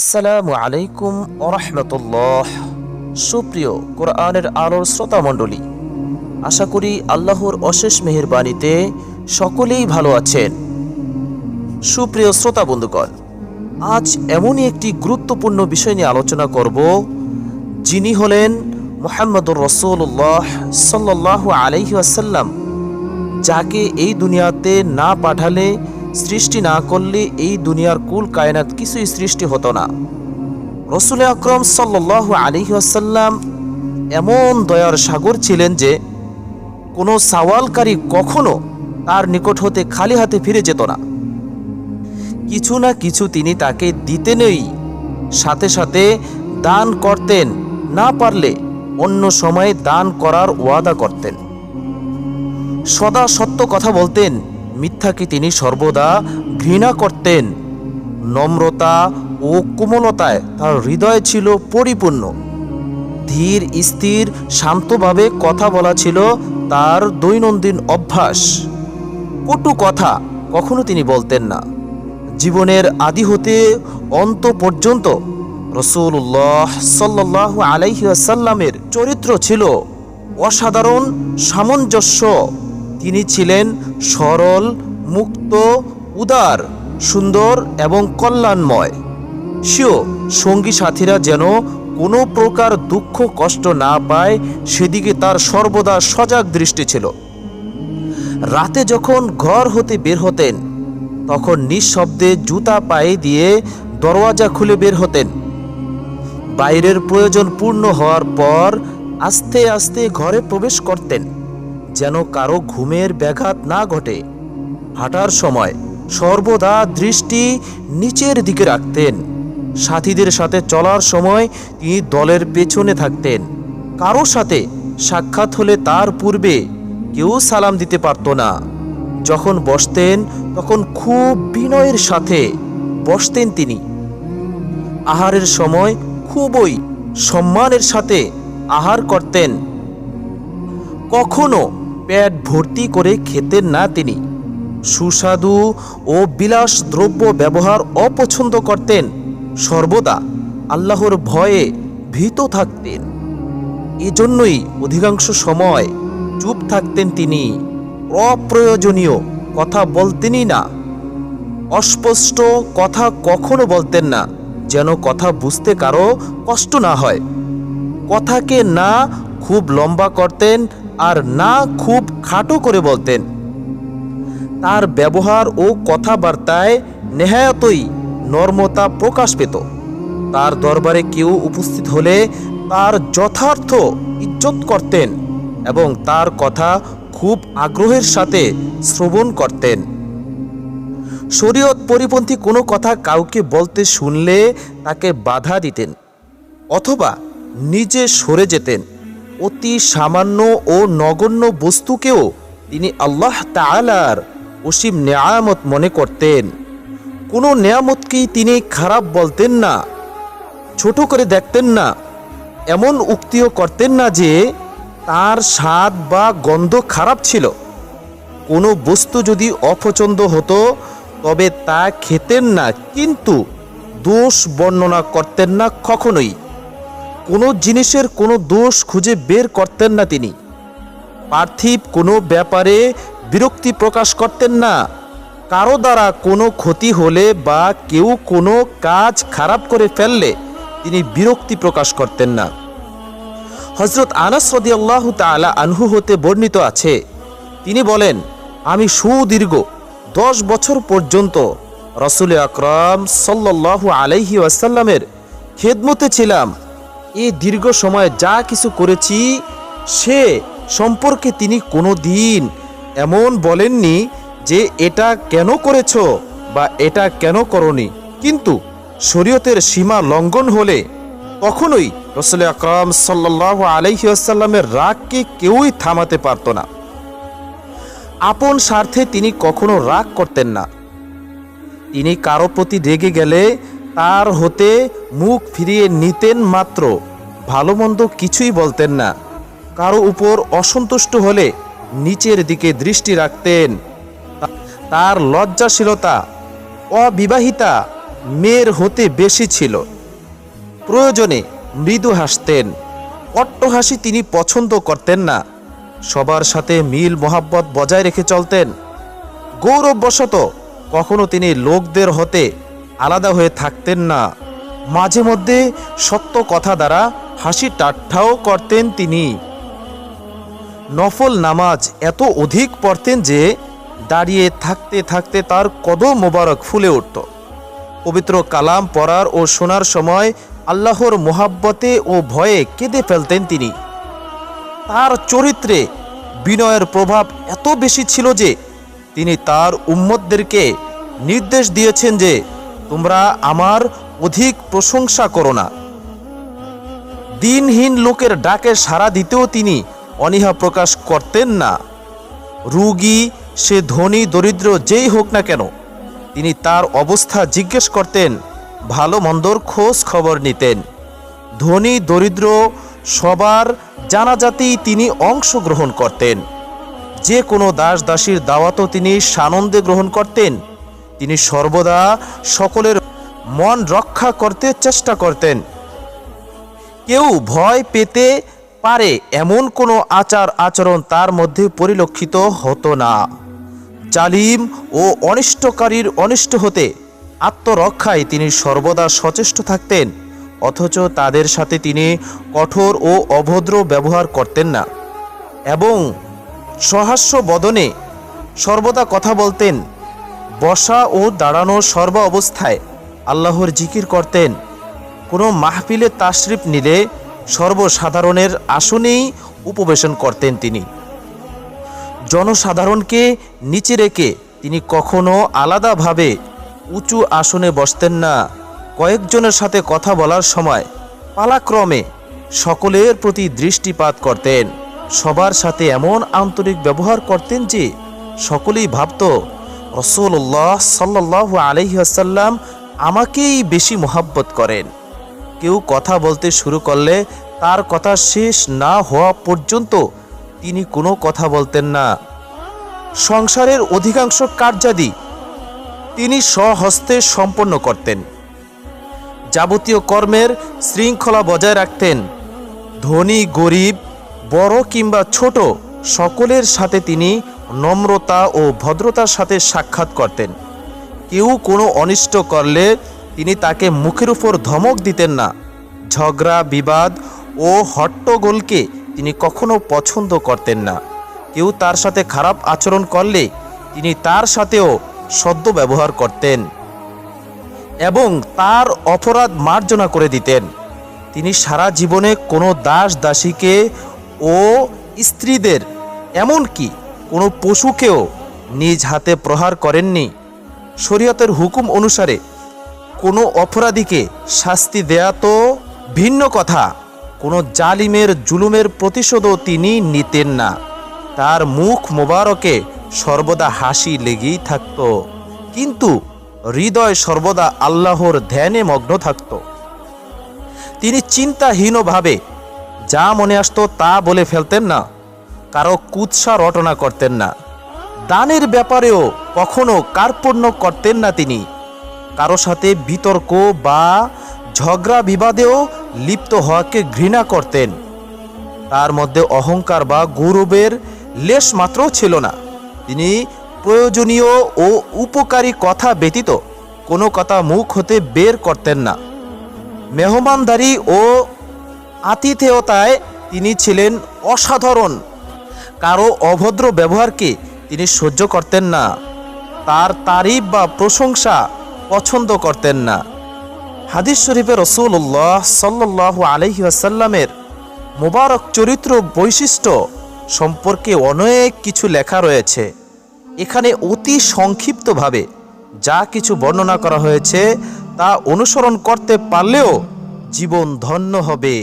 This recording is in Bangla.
আসসালামু আলাইকুম ওরহমতুল্লাহ সুপ্রিয় কোরআনের আলোর শ্রোতা মণ্ডলী, আশা করি আল্লাহর অশেষ মেহেরবাণীতে সকলেই ভালো আছেন। সুপ্রিয় শ্রোতা বন্ধুগণ, আজ এমনই একটি গুরুত্বপূর্ণ বিষয় নিয়ে আলোচনা করব, যিনি হলেন মোহাম্মদুর রসুল্লাহ সাল্লাহ আলহি আসাল্লাম যাকে এই দুনিয়াতে না পাঠালে সৃষ্টি না করলে এই দুনিয়ার কুল কায়নাত কিছুই সৃষ্টি হতো না। রসুল আকরম সাল্লাহ আলিহাসাল্লাম এমন দয়ার সাগর ছিলেন যে, কোনো সাওয়ালকারী কখনো তার নিকট হতে খালি হাতে ফিরে যেত না। কিছু না কিছু তিনি তাকে দিতেনই, সাথে সাথে দান করতেন, না পারলে অন্য সময়ে দান করার ওয়াদা করতেন। সদা সত্য কথা বলতেন মিথ্যাকে তিনি সর্বদা ঘৃণা করতেন? নম্রতা ও কোমলতায় তার হৃদয় ছিল পরিপূর্ণ। ধীর, স্থির, শান্তভাবে কথা বলা ছিল তার দৈনন্দিন অভ্যাস। কটু কথা কখনো তিনি বলতেন না। জীবনের আদি হতে অন্ত পর্যন্ত রসুল্লাহ সাল্লাহ আলাইসাল্লামের চরিত্র ছিল অসাধারণ, সামঞ্জস্য। তিনি ছিলেন সরল, মুক্ত, উদার, সুন্দর এবং কল্যাণময়। সেও সঙ্গী সাথীরা যেন কোনো প্রকার দুঃখ, কষ্ট না পায়, সেদিকে তার সর্বদা সজাগ দৃষ্টি ছিল। রাতে যখন ঘর হতে বের হতেন, তখন নিঃশব্দে জুতা পায়ে দিয়ে দরওয়াজা খুলে বের হতেন। বাইরের প্রয়োজন পূর্ণ হওয়ার পর আস্তে আস্তে ঘরে প্রবেশ করতেন। যেন কারও ঘুমের ব্যাঘাত না ঘটে। হাঁটার সময় সর্বদা দৃষ্টি নিচের দিকে রাখতেন। সাথীদের সাথে চলার সময় তিনি দলের পেছনে থাকতেন। কারও সাথে সাক্ষাৎ হলে তার পূর্বে কেউ সালাম দিতে পারত না। যখন বসতেন, তখন খুব বিনয়ের সাথে বসতেন তিনি। আহারের সময় খুবই সম্মানের সাথে আহার করতেন। কখনো পেট ভর্তি করে খেতেন না তিনি। সুস্বাদু ও বিলাস দ্রব্য ব্যবহার অপছন্দ করতেন। সর্বদা আল্লাহর ভয়ে ভীত থাকতেন। এজন্যই অধিকাংশ সময় চুপ থাকতেন তিনি। অপ্রয়োজনীয় কথা বলতেনই না। অস্পষ্ট কথা কখনো বলতেন না, যেন কথা বুঝতে কারও কষ্ট না হয়। কথাকে না খুব লম্বা করতেন আর না খুব খাটো করে বলতেন। তার ব্যবহার ও কথাবার্তায় নেহায়তই নর্মতা প্রকাশ পেত। তার দরবারে কেউ উপস্থিত হলে তার যথার্থ ইজ্জত করতেন এবং তার কথা খুব আগ্রহের সাথে শ্রবণ করতেন। শরীয়ত পরিপন্থী কোনো কথা কাউকে বলতে শুনলে তাকে বাধা দিতেন অথবা নিজে সরে যেতেন। অতি সামান্য ও নগণ্য বস্তুকেও তিনি আল্লাহ তালার অসীম নেয়ামত মনে করতেন। কোনো নেয়ামতকেই তিনি খারাপ বলতেন না, ছোট করে দেখতেন না, এমন উক্তিও করতেন না যে তার স্বাদ বা গন্ধ খারাপ ছিল। কোনো বস্তু যদি অপছন্দ হতো, তবে তা খেতেন না, কিন্তু দোষ বর্ণনা করতেন না কখনোই। কোনো জিনিসের কোনো দোষ খুঁজে বের করতেন না তিনি। পার্থিব কোনো ব্যাপারে বিরক্তি প্রকাশ করতেন না। কারও দ্বারা কোনো ক্ষতি হলে বা কেউ কোনো কাজ খারাপ করে ফেললে তিনি বিরক্তি প্রকাশ করতেন না। হজরত আনাস রদিয়াল্লাহ তালা আনহু হতে বর্ণিত আছে, তিনি বলেন, আমি সুদীর্ঘ দশ বছর পর্যন্ত রসুল আকরম সাল্লাহ আলাইহি ওয়াসাল্লামের খেদমতে ছিলাম। এই দীর্ঘ সময় যা কিছু করেছি, সে সম্পর্কে তিনি কোনো দিন এমন বলেননি যে এটা কেন করেছ বা এটা কেন করনি। কিন্তু শরীয়তের সীমা লঙ্ঘন হলে কখনোই রসুল আকরম সাল্লাহ আলহিউসাল্লামের রাগকে কেউই থামাতে পারত না। আপন স্বার্থে তিনি কখনো রাগ করতেন না। তিনি কারও প্রতি রেগে গেলে তার হতে মুখ ফিরিয়ে নিতেন মাত্র। ভালো মন্দ কিছুই বলতেন না। কারও উপর অসন্তুষ্ট হলে নিচের দিকে দৃষ্টি রাখতেন। তার লজ্জাশীলতা, অবিবাহিতা মেয়ের হতে বেশি ছিল। প্রয়োজনে মৃদু হাসতেন। অট্টহাসি তিনি পছন্দ করতেন না। সবার সাথে মিল মোহাব্বত বজায় রেখে চলতেন। গৌরববশত কখনো তিনি লোকদের হতে আলাদা হয়ে থাকতেন না। মাঝে মধ্যে সত্য কথা দ্বারা হাসি ঠাট্টাও করতেন তিনি। নফল নামাজ এত অধিক পড়তেন যে দাঁড়িয়ে থাকতে থাকতে তার কদম মোবারক ফুলে উঠত। পবিত্র কালাম পড়ার ও শোনার সময় আল্লাহর মোহাব্বতে ও ভয়ে কেঁদে ফেলতেন তিনি। তার চরিত্রে বিনয়ের প্রভাব এত বেশি ছিল যে তিনি তার উম্মতদেরকে নির্দেশ দিয়েছেন যে তোমরা আমার অধিক প্রশংসা করো না। দিনহীন লোকের ডাকে সাড়া দিতেও তিনি অনীহা প্রকাশ করতেন না। রুগী, সে ধনী, দরিদ্র, যেই হোক না কেন, তিনি তার অবস্থা জিজ্ঞেস করতেন, ভালো মন্দর খোঁজ খবর নিতেন। ধনী, দরিদ্র, সবার জানাজাতেই তিনি অংশগ্রহণ করতেন। যে কোনো দাস দাসীর দাওয়াতও তিনি সানন্দে গ্রহণ করতেন। তিনি সর্বদা সকলের মন রক্ষা করতে চেষ্টা করতেন। কেউ ভয় পেতে পারে এমন কোনো আচার আচরণ তার মধ্যে পরিলক্ষিত হতো না। জালিম ও অনিষ্টকারীর অনিষ্ট হতে আত্মরক্ষায় তিনি সর্বদা সচেষ্ট থাকতেন, অথচ তাদের সাথে তিনি কঠোর ও অভদ্র ব্যবহার করতেন না। এবং সহাস্য বদনে সর্বদা কথা বলতেন বসা ও দাঁড়ানো সর্ব অবস্থায় আল্লাহর জিকির করতেন। কোনো মাহফিলে তাশরিফ নিলে সর্বসাধারণের আসনেই উপবেশন করতেন তিনি। জনসাধারণকে নিচে রেখে তিনি কখনো আলাদাভাবে উঁচু আসনে বসতেন না। কয়েকজনের সাথে কথা বলার সময় পালাক্রমে সকলের প্রতি দৃষ্টিপাত করতেন। সবার সাথে এমন আন্তরিক ব্যবহার করতেন যে সকলেই ভাবত রসুল্লাহ সাল্লাহ আলহিহাসাল্লাম আমাকেই বেশি মোহাব্বত করেন। কেউ কথা বলতে শুরু করলে তার কথা শেষ না হওয়া পর্যন্ত তিনি কোনো কথা বলতেন না। সংসারের অধিকাংশ কার্যাদি তিনি স্বহস্তে সম্পন্ন করতেন। যাবতীয় কর্মের শৃঙ্খলা বজায় রাখতেন। ধনী, গরিব, বড় কিংবা ছোট সকলের সাথে তিনি নম্রতা ও ভদ্রতার সাথে সাক্ষাৎ করতেন। কেউ কোনো অনিষ্ট করলে তিনি তাকে মুখের উপর ধমক দিতেন না। ঝগড়া, বিবাদ ও হট্টগোলকে তিনি কখনো পছন্দ করতেন না। কেউ তার সাথে খারাপ আচরণ করলে তিনি তার সাথেও সদ্য ব্যবহার করতেন এবং তার অপরাধ মার্জনা করে দিতেন। তিনি সারা জীবনে কোনো দাস দাসীকে ও স্ত্রীদের, এমনকি কোনো পশুকেও নিজ হাতে প্রহার করেননি। শরীয়তের হুকুম অনুসারে কোনো অপরাধীকে শাস্তি দেয়া তো ভিন্ন কথা, কোনো জালিমের জুলুমের প্রতিশোধও তিনি নিতেন না। তার মুখ মোবারকে সর্বদা হাসি লেগেই থাকত, কিন্তু হৃদয় সর্বদা আল্লাহর ধ্যানে মগ্ন থাকত। তিনি চিন্তাহীনভাবে যা মনে আসতো তা বলে ফেলতেন না। কারও কুৎসা রটনা করতেন না। দানের ব্যাপারেও কখনো কার্পণ্য করতেন না তিনি। কারও সাথে বিতর্ক বা ঝগড়া বিবাদেও লিপ্ত হওয়াকে ঘৃণা করতেন। তার মধ্যে অহংকার বা গৌরবের লেশ মাত্রও ছিল না। তিনি প্রয়োজনীয় ও উপকারী কথা ব্যতীত কোনো কথা মুখ হতে বের করতেন না। মেহমানদারি ও আতিথেয়তায় তিনি ছিলেন অসাধারণ কারও অভদ্র ব্যবহারকে তিনি সহ্য করতেন না। তার তারিফ বা প্রশংসা পছন্দ করতেন না। হাদিস শরীফে রসুল্লাহ সাল্লাহ আলহি আসাল্লামের মোবারক চরিত্র বৈশিষ্ট্য সম্পর্কে অনেক কিছু লেখা রয়েছে। এখানে অতি সংক্ষিপ্তভাবে যা কিছু বর্ণনা করা হয়েছে তা অনুসরণ করতে পারলেও জীবন ধন্য হবে।